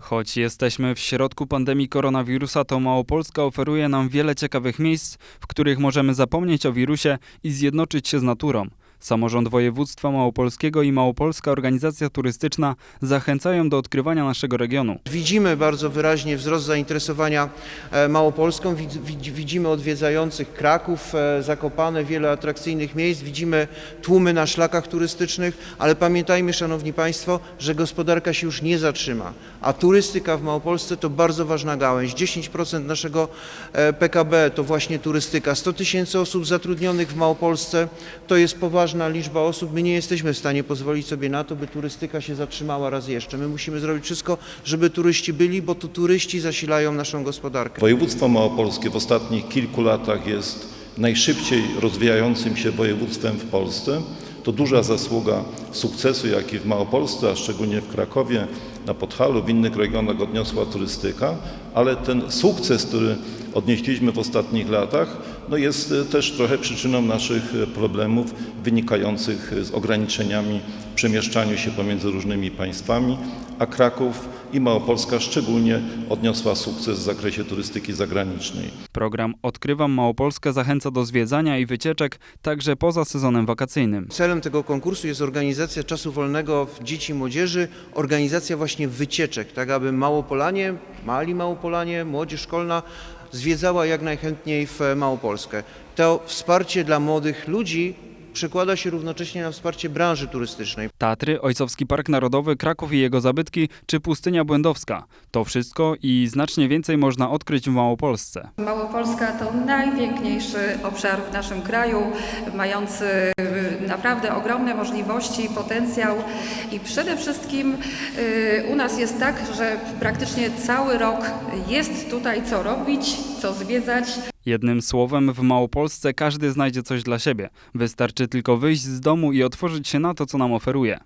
Choć jesteśmy w środku pandemii koronawirusa, to Małopolska oferuje nam wiele ciekawych miejsc, w których możemy zapomnieć o wirusie i zjednoczyć się z naturą. Samorząd województwa małopolskiego i Małopolska Organizacja Turystyczna zachęcają do odkrywania naszego regionu. Widzimy bardzo wyraźnie wzrost zainteresowania e, Małopolską, Widz- widz- widzimy odwiedzających Kraków, e, Zakopane, wiele atrakcyjnych miejsc, widzimy tłumy na szlakach turystycznych, ale pamiętajmy, Szanowni Państwo, że gospodarka się już nie zatrzyma, a turystyka w Małopolsce to bardzo ważna gałęź. 10% naszego e, PKB to właśnie turystyka. 100 tysięcy osób zatrudnionych w Małopolsce to jest poważna liczba osób. My nie jesteśmy w stanie pozwolić sobie na to, by turystyka się zatrzymała raz jeszcze. My musimy zrobić wszystko, żeby turyści byli, bo to turyści zasilają naszą gospodarkę. Województwo małopolskie w ostatnich kilku latach jest najszybciej rozwijającym się województwem w Polsce. To duża zasługa sukcesu, jaki w Małopolsce, a szczególnie w Krakowie, na Podhalu, w innych regionach odniosła turystyka, ale ten sukces, który odnieśliśmy w ostatnich latach, no jest e, też trochę przyczyną naszych e, problemów wynikających z ograniczeniami w przemieszczaniu się pomiędzy różnymi państwami, a Kraków i Małopolska szczególnie odniosła sukces w zakresie turystyki zagranicznej. Program Odkrywam Małopolskę zachęca do zwiedzania i wycieczek także poza sezonem wakacyjnym. Celem tego konkursu jest organizacja czasu wolnego w dzieci i młodzieży, organizacja właśnie wycieczek, tak aby Małopolanie, mali Małopolanie, młodzież szkolna zwiedzała jak najchętniej w Małopolskę. To wsparcie dla młodych ludzi przekłada się równocześnie na wsparcie branży turystycznej. Tatry, Ojcowski Park Narodowy, Kraków i jego zabytki czy Pustynia Błędowska. To wszystko i znacznie więcej można odkryć w Małopolsce. Małopolska to najpiękniejszy obszar w naszym kraju, mający naprawdę ogromne możliwości, potencjał i przede wszystkim y, u nas jest tak, że praktycznie cały rok jest tutaj co robić, co zwiedzać. Jednym słowem, w Małopolsce każdy znajdzie coś dla siebie. Wystarczy tylko wyjść z domu i otworzyć się na to, co nam oferuje.